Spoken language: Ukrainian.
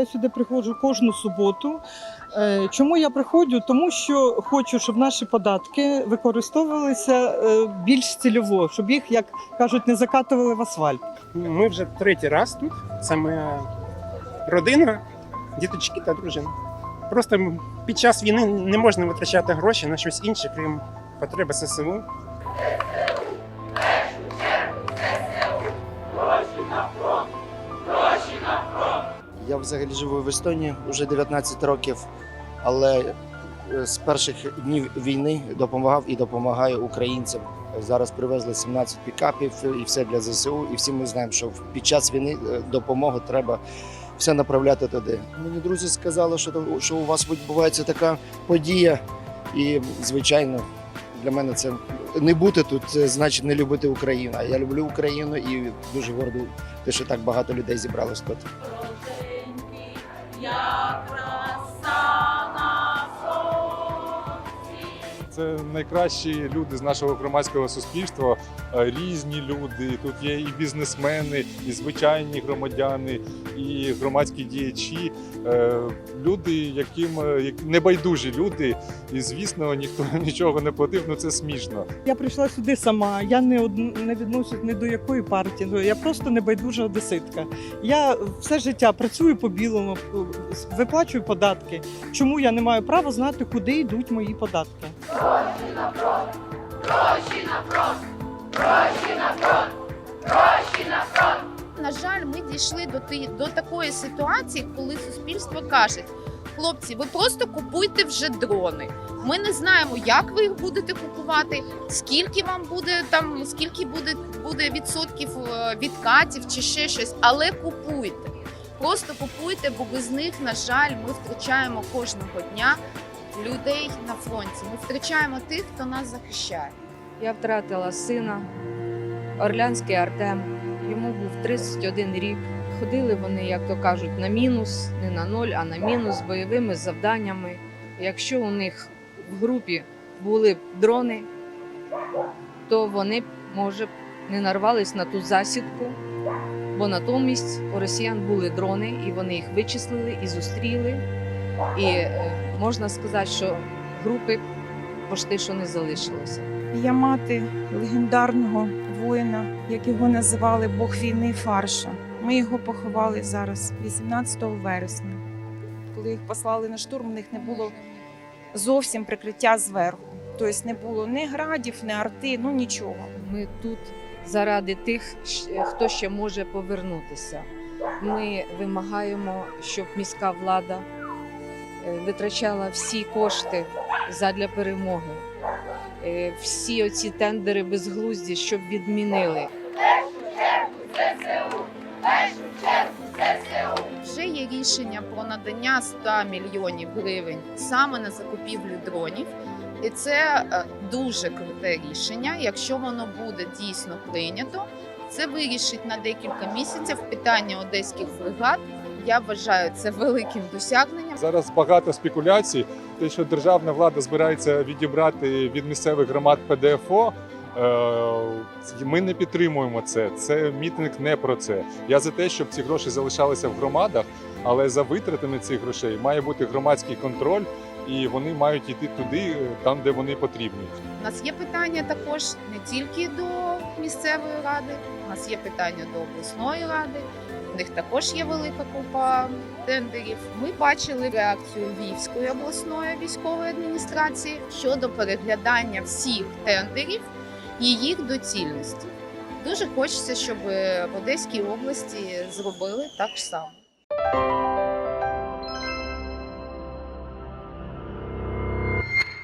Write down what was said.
Я сюди приходжу кожну суботу. Е, Чому я приходжу? Тому що хочу, щоб наші податки використовувалися е, більш цільово, щоб їх, як кажуть, не закатували в асфальт. Ми вже третій раз тут. Саме родина, діточки та дружина. Просто під час війни не можна витрачати гроші на щось інше, крім потреби ССУ. Я взагалі живу в Естонії вже 19 років, але е, з перших днів війни допомагав і допомагаю українцям. Зараз привезли 17 пікапів і все для ЗСУ. І всі ми знаємо, що під час війни е, допомогу треба все направляти туди. Мені друзі сказали, що, що у вас відбувається така подія, і звичайно. Для мене це не бути тут, це значить не любити Україну. Я люблю Україну і дуже гордий, те, що так багато людей зібралось тут. Ya Це найкращі люди з нашого громадського суспільства, е, різні люди. Тут є і бізнесмени, і звичайні громадяни, і громадські діячі, Е, люди, яким е, небайдужі люди. І звісно, ніхто нічого не платив. Ну це смішно. Я прийшла сюди сама. Я не од... не відношусь ні до якої партії. Ну, Я просто небайдужа одеситка. Я все життя працюю по білому, виплачую податки. Чому я не маю права знати, куди йдуть мої податки? На жаль, ми дійшли до ти- до такої ситуації, коли суспільство каже: хлопці, ви просто купуйте вже дрони. Ми не знаємо, як ви їх будете купувати, скільки вам буде там, скільки буде, буде відсотків е, відкатів чи ще щось, але купуйте. Просто купуйте, бо без них, на жаль, ми втрачаємо кожного дня людей на фронті. Ми втрачаємо тих, хто нас захищає. Я втратила сина, Орлянський Артем. Йому був 31 рік. Ходили вони, як то кажуть, на мінус, не на ноль, а на мінус з бойовими завданнями. Якщо у них в групі були б дрони, то вони, б, може, не нарвались на ту засідку, бо натомість у росіян були дрони, і вони їх вичислили і зустріли. І е, можна сказати, що групи пошти що не залишилося. Я мати легендарного воїна, як його називали Бог війни Фарша. Ми його поховали зараз, 18 вересня. Коли їх послали на штурм, у них не було зовсім прикриття зверху. Тобто не було ні градів, ні арти, ну нічого. Ми тут заради тих, хто ще може повернутися. Ми вимагаємо, щоб міська влада витрачала всі кошти задля перемоги. Е, Всі оці тендери безглузді, щоб відмінили. Вже є рішення про надання 100 мільйонів гривень саме на закупівлю дронів. І це е, дуже круте рішення. Якщо воно буде дійсно прийнято, це вирішить на декілька місяців питання одеських бригад. Я вважаю це великим досягненням. Зараз багато спекуляцій. Те, що державна влада збирається відібрати від місцевих громад ПДФО. е, Ми не підтримуємо це. Це мітинг не про це. Я за те, щоб ці гроші залишалися в громадах, але за витратами цих грошей має бути громадський контроль, і вони мають йти туди, е, там, де вони потрібні. У нас є питання також не тільки до місцевої ради, у нас є питання до обласної ради. Них також є велика купа тендерів. Ми бачили реакцію Львівської обласної військової адміністрації щодо переглядання всіх тендерів і їх доцільності. Дуже хочеться, щоб в Одеській області зробили так само.